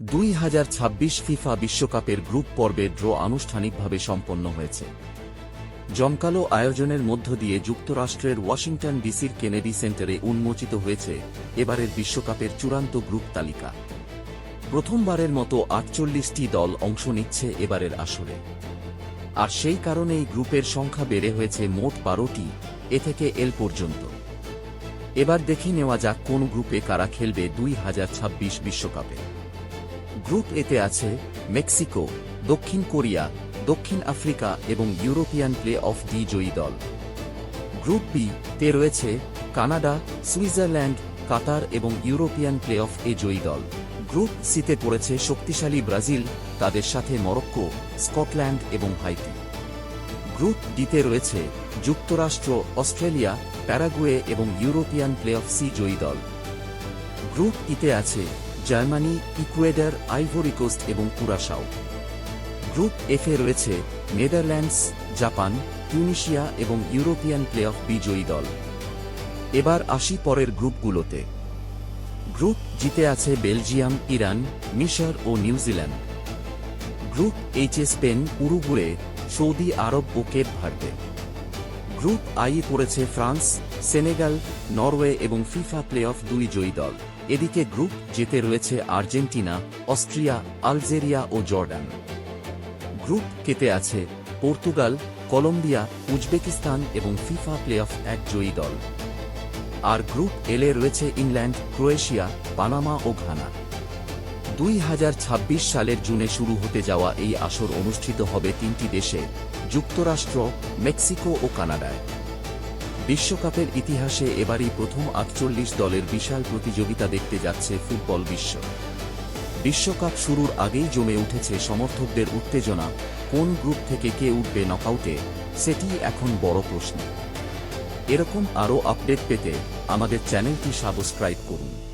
দুই হাজার ছাব্বিশ ফিফা বিশ্বকাপের গ্রুপ পর্বে ড্র আনুষ্ঠানিকভাবে সম্পন্ন হয়েছে। জমকালো আয়োজনের মধ্য দিয়ে যুক্তরাষ্ট্রের ওয়াশিংটন ডিসির কেনেডি সেন্টারে উন্মোচিত হয়েছে এবারের বিশ্বকাপের চূড়ান্ত গ্রুপ তালিকা। প্রথমবারের মতো আটচল্লিশটি দল অংশ নিচ্ছে এবারের আসরে। আর সেই কারণেই গ্রুপের সংখ্যা বেড়ে হয়েছে মোট বারোটি, এ থেকে এল পর্যন্ত। এবার দেখে নেওয়া যাক কোন গ্রুপে কারা খেলবে দুই হাজার ছাব্বিশ বিশ্বকাপে। গ্রুপ এতে আছে মেক্সিকো, দক্ষিণ কোরিয়া, দক্ষিণ আফ্রিকা এবং ইউরোপিয়ান প্লে অফ ডি জয়ী দল। গ্রুপ বি তে রয়েছে কানাডা, সুইজারল্যান্ড, কাতার এবং ইউরোপিয়ান প্লে অফ এ জয়ী দল। গ্রুপ সিতে পড়েছে শক্তিশালী ব্রাজিল, তাদের সাথে মরক্কো, স্কটল্যান্ড এবং হাইতি। গ্রুপ ডিতে রয়েছে যুক্তরাষ্ট্র, অস্ট্রেলিয়া, প্যারাগুয়ে এবং ইউরোপিয়ান প্লে অফ সি জয়ী দল। গ্রুপ ইতে আছে জার্মানি, ইকুয়েডার, আইভরি কোস্ট এবং কুরাশাও গ্রুপ এফে রয়েছে নেদারল্যান্ডস, জাপান টিউনিশিয়া এবং ইউরোপিয়ান প্লে অফ বিজয়ী দল। এবার আসি পরের গ্রুপগুলোতে। গ্রুপ জিতে আছে বেলজিয়াম, ইরান, মিশর ও নিউজিল্যান্ড গ্রুপ এইচে স্পেন, উরুগুয়ে, সৌদি আরব ও কেপ ভার্দে গ্রুপ আই পড়েছে ফ্রান্স, সেনেগাল, নরওয়ে এবং ফিফা প্লে অফ দুই জয়ী দল। এদিকে গ্রুপ জেতে রয়েছে আর্জেন্টিনা, অস্ট্রিয়া, আলজেরিয়া ও জর্ডান। গ্রুপ কেতে আছে পর্তুগাল, কলম্বিয়া, উজবেকিস্তান এবং ফিফা প্লে অফ এক জয়ী দল। আর গ্রুপ এলে রয়েছে ইংল্যান্ড, ক্রোয়েশিয়া, পানামা ও ঘানা। দুই হাজার ছাব্বিশ সালের জুনে শুরু হতে যাওয়া এই আসর অনুষ্ঠিত হবে তিনটি দেশে, যুক্তরাষ্ট্র, মেক্সিকো ও কানাডায়। বিশ্বকাপের ইতিহাসে এবারই প্রথম আটচল্লিশ দলের বিশাল প্রতিযোগিতা দেখতে যাচ্ছে ফুটবল বিশ্ব। বিশ্বকাপ শুরুর আগেই জমে উঠেছে সমর্থকদের উত্তেজনা, কোন গ্রুপ থেকে কে উঠবে নকআউটে, সেটি এখন বড় প্রশ্ন। এরকম আরও আপডেট পেতে আমাদের চ্যানেলটি সাবস্ক্রাইব করুন।